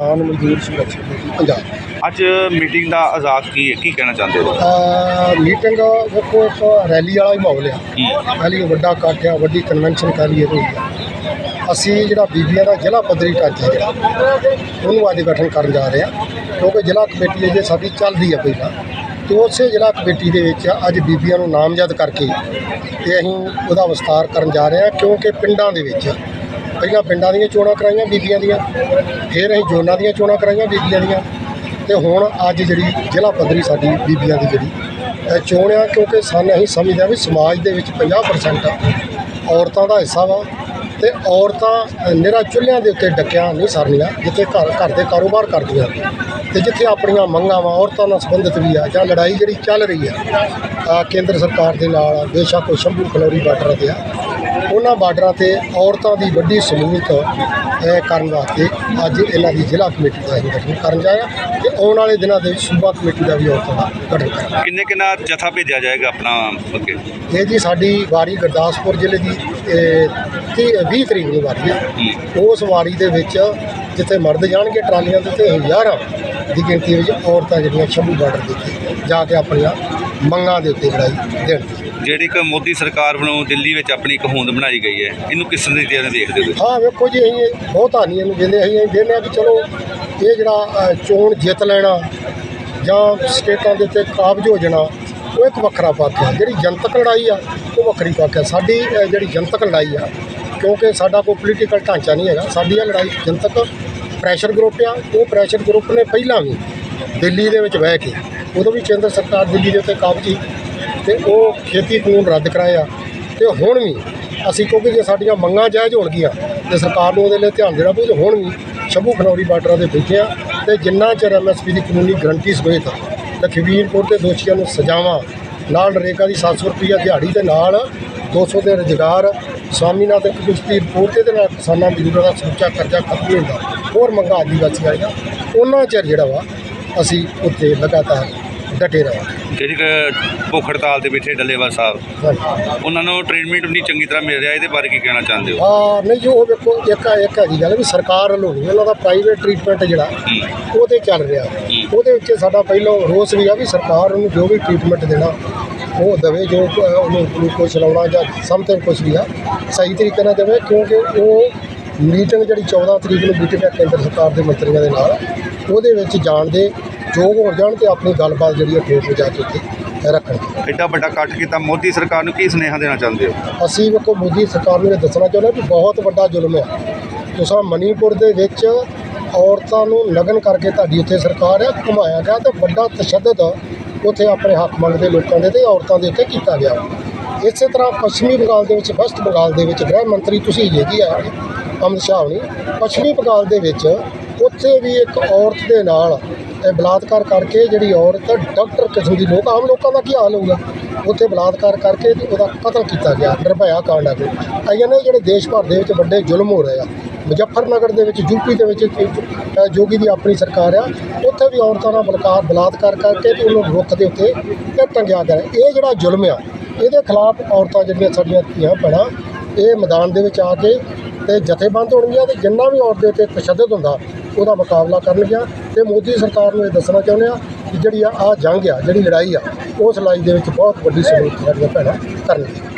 ਕਿਸਾਨ ਮਜ਼ਦੂਰ ਸੰਘਰਸ਼ ਕਮੇਟੀ ਪੰਜਾਬ। ਅੱਜ ਮੀਟਿੰਗ ਦਾ ਆਜ਼ਾਦ ਕੀ ਹੈ ਕੀ ਕਹਿਣਾ ਚਾਹੁੰਦੇ ਹੋ? ਅਹ ਮੀਟਿੰਗ ਵੇਖੋ ਇੱਕ ਰੈਲੀ ਵਾਲਾ ਹੀ ਮਾਹੌਲ ਆ। ਰੈਲੀ ਵੱਡਾ ਇਕੱਠ ਆ ਵੱਡੀ ਕਨਵੈਨਸ਼ਨ ਕਰ ਹੋਈ ਆ ਅਸੀਂ ਜਿਹੜਾ ਬੀਬੀਆਂ ਦਾ ਜ਼ਿਲ੍ਹਾ ਪੱਧਰੀ ਢਾਂਚਾ ਜਿਹੜਾ ਉਹਨੂੰ ਅੱਜ ਗਠਨ ਕਰਨ ਜਾ ਰਹੇ ਆ। ਕਿਉਂਕਿ ਜ਼ਿਲ੍ਹਾ ਕਮੇਟੀ ਅਜੇ ਸਾਡੀ ਚੱਲਦੀ ਆ ਪਹਿਲਾਂ ਤੇ। ਉਸੇ ਜ਼ਿਲ੍ਹਾ ਕਮੇਟੀ ਦੇ ਵਿੱਚ ਅੱਜ ਬੀਬੀਆਂ ਨੂੰ ਨਾਮਜ਼ਦ ਕਰਕੇ ਤੇ ਅਸੀਂ ਉਹਦਾ ਵਿਸਤਾਰ ਕਰਨ ਜਾ ਰਹੇ ਆ ਕਿਉਂਕਿ ਪਿੰਡਾਂ ਦੇ ਵਿੱਚ ਪਹਿਲਾਂ ਪਿੰਡਾਂ ਦੀਆਂ ਚੋਣਾਂ ਕਰਾਈਆਂ ਬੀਬੀਆਂ ਦੀਆਂ, ਫਿਰ ਅਸੀਂ ਜ਼ੋਨਾਂ ਦੀਆਂ ਚੋਣਾਂ ਕਰਾਈਆਂ ਬੀਬੀਆਂ ਦੀਆਂ। ਤੇ ਹੁਣ ਅੱਜ ਜਿਹੜੀ ਜ਼ਿਲ੍ਹਾ ਪੱਧਰੀ ਸਾਡੀ ਬੀਬੀਆਂ ਦੀ ਜਿਹੜੀ ਚੋਣ ਆ, ਕਿਉਂਕਿ ਸਾਨੂੰ ਅਸੀਂ ਸਮਝਦੇ ਹਾਂ ਵੀ ਸਮਾਜ ਦੇ ਵਿੱਚ 50% ਔਰਤਾਂ ਦਾ ਹਿੱਸਾ ਵਾ ਤੇ ਔਰਤਾਂ ਨਿਹਰਾ ਚੁੱਲ੍ਹਿਆਂ ਦੇ ਉੱਤੇ ਡੱਕਿਆ ਨਹੀਂ ਸਰਨੀਆਂ ਜਿੱਥੇ ਘਰ ਘਰ ਦੇ ਕਾਰੋਬਾਰ ਕਰਦੀਆਂ। ਤੇ ਜਿੱਥੇ ਆਪਣੀਆਂ ਮੰਗਾਂ ਵਾ, ਔਰਤਾਂ ਨਾਲ ਸੰਬੰਧਿਤ ਵੀ ਆ, ਜਾਂ ਲੜਾਈ ਜਿਹੜੀ ਚੱਲ ਰਹੀ ਆ ਕੇਂਦਰ ਸਰਕਾਰ ਦੇ ਨਾਲ ਬੇਸ਼ੱਕ ਉਹ ਸ਼ੰਭੂ ਖਨੌਰੀ ਬਾਰਡਰ ਤੇ ਆ ਉਹਨਾਂ ਬਾਰਡਰਾਂ ਤੇ ਔਰਤਾਂ ਦੀ ਵੱਡੀ ਸਮੂਹਤ ਇਹ ਕਰਨ ਵਾਸਤੇ ਅੱਜ ਇਹਨਾਂ ਦੀ ਜ਼ਿਲ੍ਹਾ ਕਮੇਟੀ ਦਾ ਅਸੀਂ ਗਠਨ ਕਰਨ ਜਾਇਆ ਤੇ ਆਉਣ ਵਾਲੇ ਦਿਨਾਂ ਦੇ ਵਿੱਚ ਸੂਬਾ ਕਮੇਟੀ ਦਾ ਵੀ ਔਰਤਾਂ ਦਾ ਗਠਨ ਕਰਾਂਗੇ। ਕਿੰਨੇ ਕਿੰਨਾ ਜਥਾ ਭੇਜਿਆ ਜਾਏਗਾ ਆਪਣਾ ਇਹ ਜੀ ਸਾਡੀ ਵਾਰੀ ਗੁਰਦਾਸਪੁਰ ਜ਼ਿਲ੍ਹੇ ਦੀ ਤੀਹ 20 ਤਰੀਕ ਨੂੰ ਵਾਰੀ ਆ ਉਸ ਵਾਰੀ ਦੇ ਵਿੱਚ ਜਿੱਥੇ ਮਰਦ ਜਾਣਗੇ ਟਰਾਲੀਆਂ ਦੇ ਉੱਤੇ ਹਜ਼ਾਰਾਂ ਦੀ ਗਿਣਤੀ ਵਿੱਚ ਔਰਤਾਂ ਜਿਹੜੀਆਂ ਸ਼ੰਭੂ ਬਾਰਡਰ ਦੇ ਉੱਤੇ ਜਾ ਕੇ ਆਪਣੀਆਂ ਮੰਗਾਂ ਦੇ ਉੱਤੇ ਲੜਾਈ ਦੇਣਗੀਆਂ ਜਿਹੜੀ ਕਿ ਮੋਦੀ ਸਰਕਾਰ ਵੱਲੋਂ ਦਿੱਲੀ ਵਿੱਚ ਆਪਣੀ ਇੱਕ ਹੋਂਦ ਬਣਾਈ ਗਈ ਹੈ ਇਹਨੂੰ ਕਿਸ ਤਰੀਕੇ ਨਾਲ ਦੇਖਦੇ ਹੋ ਹਾਂ ਵੇਖੋ ਜੀ ਅਸੀਂ ਇਹ ਬਹੁਤ ਹਾਨੀ ਇਹਨੂੰ ਕਹਿੰਦੇ ਅਸੀਂ ਇਹ ਕਹਿੰਦੇ ਆ ਕਿ ਚਲੋ ਇਹ ਜਿਹੜਾ ਅ, ਚੋਣ ਜਿੱਤ ਲੈਣਾ ਜਾਂ ਸਟੇਟਾਂ ਦੇ ਉੱਤੇ ਕਾਬਜ ਹੋ ਜਾਣਾ ਉਹ ਇੱਕ ਵੱਖਰਾ ਪੱਖ ਹੈ ਜਿਹੜੀ ਜਨਤਕ ਲੜਾਈ ਆ ਉਹ ਵੱਖਰੀ ਪੱਖ ਹੈ ਸਾਡੀ ਅ, ਜਿਹੜੀ ਜਨਤਕ ਲੜਾਈ ਆ ਕਿਉਂਕਿ ਸਾਡਾ ਕੋਈ ਪੋਲੀਟੀਕਲ ਢਾਂਚਾ ਨਹੀਂ ਹੈਗਾ। ਸਾਡੀ ਇਹ ਲੜਾਈ ਜਨਤਕ ਪ੍ਰੈਸ਼ਰ ਗਰੁੱਪ ਆ। ਉਹ ਪ੍ਰੈਸ਼ਰ ਗਰੁੱਪ ਨੇ ਪਹਿਲਾਂ ਵੀ ਦਿੱਲੀ ਦੇ ਵਿੱਚ ਬਹਿ ਕੇ ਉਦੋਂ ਵੀ ਕੇਂਦਰ ਸਰਕਾਰ ਦਿੱਲੀ ਦੇ ਉੱਤੇ ਕਾਬਜ਼ੀ ਸੀ ਤੇ ਉਹ ਖੇਤੀ ਕਾਨੂੰਨ ਰੱਦ ਕਰਾਇਆ ਤੇ ਹੁਣ ਵੀ ਅਸੀਂ ਕਿਉਂਕਿ ਜੇ ਸਾਡੀਆਂ ਮੰਗਾਂ ਜਾਇਜ਼ ਹੋਣਗੀਆਂ ਤੇ ਸਰਕਾਰ ਨੂੰ ਉਹਦੇ ਲਈ ਧਿਆਨ ਦੇਣਾ ਪਊ ਤੇ ਹੁਣ ਵੀ ਸ਼ੰਭੂ ਖਨੌਰੀ ਬਾਰਡਰਾਂ ਦੇ ਬੈਠੇ ਆ ਤੇ ਜਿੰਨਾ ਚਿਰ ਐਮਐਸਪੀ ਦੀ ਕਾਨੂੰਨੀ ਗਰੰਟੀ ਸਮੇਤ ਲਖਵੀਰਪੁਰ ਦੇ ਦੋਸ਼ੀਆਂ ਨੂੰ ਸਜ਼ਾਵਾਂ ਨਾਲ ਨਰੇਗਾ ਦੀ 700 ਰੁਪਈਆ ਦਿਹਾੜੀ ਦੇ ਨਾਲ 200 ਦੇ ਰੁਜ਼ਗਾਰ, ਸਵਾਮੀਨਾਥਨ ਕਮਿਸ਼ਨ ਦੀ ਦੇ ਨਾਲ ਕਿਸਾਨਾਂ ਮਜ਼ਦੂਰਾਂ ਦਾ ਸਮੁੱਚਾ ਕਰਜ਼ਾ ਖਤਮ ਹੁੰਦਾ ਹੋਰ ਮੰਗਾਂ ਆਦਿਵਾਸੀਆਂ ਆਈਆਂ। ਉਹਨਾਂ ਚਿਰ ਜਿਹੜਾ ਵਾ ਅਸੀਂ ਉੱਥੇ ਲਗਾਤਾਰ ਡਟੇ ਰਹਾਂਗੇ ਜਿਹੜੀ ਕਿ ਭੁੱਖ ਹੜਤਾਲ ਤੇ ਬੈਠੇ ਡੱਲੇਵਾਲ ਸਾਹਿਬ। ਹਾਂਜੀ। ਉਹਨਾਂ ਨੂੰ ਟ੍ਰੀਟਮੈਂਟ ਨਹੀਂ ਚੰਗੀ ਤਰ੍ਹਾਂ ਮਿਲ ਰਿਹਾ ਇਹਦੇ ਬਾਰੇ ਕੀ ਕਹਿਣਾ ਚਾਹੁੰਦੇ ਹੋ? ਹਾਂ ਨਹੀਂ ਜੀ ਉਹ ਵੇਖੋ ਇੱਕ ਇੱਕ ਹੈਗੀ ਗੱਲ ਵੀ ਸਰਕਾਰ ਵੱਲੋਂ ਨਹੀਂ ਉਹਨਾਂ ਦਾ ਪ੍ਰਾਈਵੇਟ ਟ੍ਰੀਟਮੈਂਟ ਜਿਹੜਾ ਉਹ ਤੇ ਚੱਲ ਰਿਹਾ। ਉਹਦੇ ਵਿੱਚ ਸਾਡਾ ਪਹਿਲਾਂ ਰੋਸ ਵੀ ਆ ਵੀ ਸਰਕਾਰ ਉਹਨੂੰ ਜੋ ਵੀ ਟ੍ਰੀਟਮੈਂਟ ਦੇਣਾ ਉਹ ਦੇਵੇ ਜੋ ਅ, ਉਹਨੂੰ ਗਲੂਕੋਜ਼ ਲਾਉਣਾ ਜਾਂ ਸਮਥਿੰਗ ਕੁਝ ਵੀ ਆ ਸਹੀ ਤਰੀਕੇ ਨਾਲ ਦੇਵੇ ਕਿਉਂਕਿ ਉਹ ਮੀਟਿੰਗ ਜਿਹੜੀ 14 ਤਰੀਕ ਨੂੰ ਮੀਟਿੰਗ ਹੈ ਕੇਂਦਰ ਸਰਕਾਰ ਦੇ ਮੰਤਰੀਆਂ ਦੇ ਨਾਲ ਉਹਦੇ ਵਿੱਚ ਜਾਣ ਦੇ ਯੋਗ ਹੋ ਜਾਣ ਤੇ ਆਪਣੀ ਗੱਲਬਾਤ ਜਿਹੜੀ ਹੈ ਠੋਕ ਵਜਾ ਕੇ ਉੱਥੇ ਰੱਖਣ। ਐਡਾ ਵੱਡਾ ਇਕੱਠ ਕੀਤਾ ਮੋਦੀ ਸਰਕਾਰ ਨੂੰ ਕੀ ਸੁਨੇਹਾ ਦੇਣਾ ਚਾਹੁੰਦੇ ਹੋ? ਅਸੀਂ ਵੇਖੋ ਮੋਦੀ ਸਰਕਾਰ ਨੂੰ ਇਹ ਦੱਸਣਾ ਚਾਹੁੰਦੇ ਕਿ ਬਹੁਤ ਵੱਡਾ ਜ਼ੁਲਮ ਹੈ। ਤੁਸੀਂ ਮਣੀਪੁਰ ਦੇ ਵਿੱਚ ਔਰਤਾਂ ਨੂੰ ਨਗਨ ਕਰਕੇ ਤੁਹਾਡੀ ਉੱਥੇ ਸਰਕਾਰ ਹੈ ਘੁਮਾਇਆ ਗਿਆ ਤੇ ਵੱਡਾ ਤਸ਼ੱਦਦ ਉੱਥੇ ਆਪਣੇ ਹੱਕ ਮੰਗਦੇ ਲੋਕਾਂ ਦੇ ਤੇ ਔਰਤਾਂ ਦੇ ਉੱਤੇ ਕੀਤਾ ਗਿਆ। ਇਸੇ ਤਰ੍ਹਾਂ ਪੱਛਮੀ ਬੰਗਾਲ ਦੇ ਵਿੱਚ ਵੈਸਟ ਬੰਗਾਲ ਦੇ ਵਿੱਚ ਗ੍ਰਹਿ ਮੰਤਰੀ ਤੁਸੀਂ ਜੇ ਕੀ ਆਏ ਅਮਿਤ ਸ਼ਾਹ ਨੇ ਪੱਛਮੀ ਬੰਗਾਲ ਦੇ ਵਿੱਚ ਉੱਥੇ ਵੀ ਇੱਕ ਔਰਤ ਦੇ ਨਾਲ ਇਹ ਬਲਾਤਕਾਰ ਕਰਕੇ ਜਿਹੜੀ ਔਰਤ ਡਾਕਟਰ ਕਿਸਮ ਦੀ ਲੋਕ ਆਮ ਲੋਕਾਂ ਦਾ ਕੀ ਹਾਲ ਹੋਊਗਾ? ਉੱਥੇ ਬਲਾਤਕਾਰ ਕਰਕੇ ਤੇ ਉਹਦਾ ਕਤਲ ਕੀਤਾ ਗਿਆ ਨਿਰਭਇਆ ਕਾਂਡ ਆ ਕੇ ਆਈਆਂ ਨੇ ਜਿਹੜੇ ਦੇਸ਼ ਭਰ ਦੇ ਵਿੱਚ ਵੱਡੇ ਜ਼ੁਲਮ ਹੋ ਰਹੇ ਆ ਮੁਜ਼ੱਫਰਨਗਰ ਦੇ ਵਿੱਚ ਯੂਪੀ ਦੇ ਵਿੱਚ ਅ, ਜੋਗੀ ਦੀ ਆਪਣੀ ਸਰਕਾਰ ਆ ਉੱਥੇ ਵੀ ਔਰਤਾਂ ਨਾਲ ਬਲਕਾਰ ਬਲਾਤਕਾਰ ਕਰਕੇ ਤੇ ਉਹਨੂੰ ਰੁੱਖ ਦੇ ਉੱਤੇ ਟੰਗਿਆ ਗਿਆ। ਇਹ ਜਿਹੜਾ ਜ਼ੁਲਮ ਆ ਇਹਦੇ ਖਿਲਾਫ ਔਰਤਾਂ ਜਿਹੜੀਆਂ ਸਾਡੀਆਂ ਧੀਆਂ ਭੈਣਾਂ ਇਹ ਮੈਦਾਨ ਦੇ ਵਿੱਚ ਆ ਕੇ ਤੇ ਜਥੇਬੰਦ ਹੋਣਗੀਆਂ ਤੇ ਜਿੰਨਾ ਵੀ ਔਰਤ ਦੇ ਉੱਤੇ ਤਸ਼ੱਦਦ ਹੁੰਦਾ ਉਹਦਾ ਮੁਕਾਬਲਾ ਕਰਨਗੀਆਂ ਤੇ ਮੋਦੀ ਸਰਕਾਰ ਨੂੰ ਇਹ ਦੱਸਣਾ ਚਾਹੁੰਦੇ ਆ ਕਿ ਜਿਹੜੀ ਆ ਆਹ ਜੰਗ ਆ, ਜਿਹੜੀ ਲੜਾਈ ਆ, ਉਸ ਲੜਾਈ ਦੇ ਵਿੱਚ ਬਹੁਤ ਵੱਡੀ ਸਹੂਲਤ ਸਾਡੀਆਂ ਭੈਣਾਂ ਕਰਨਗੀਆਂ।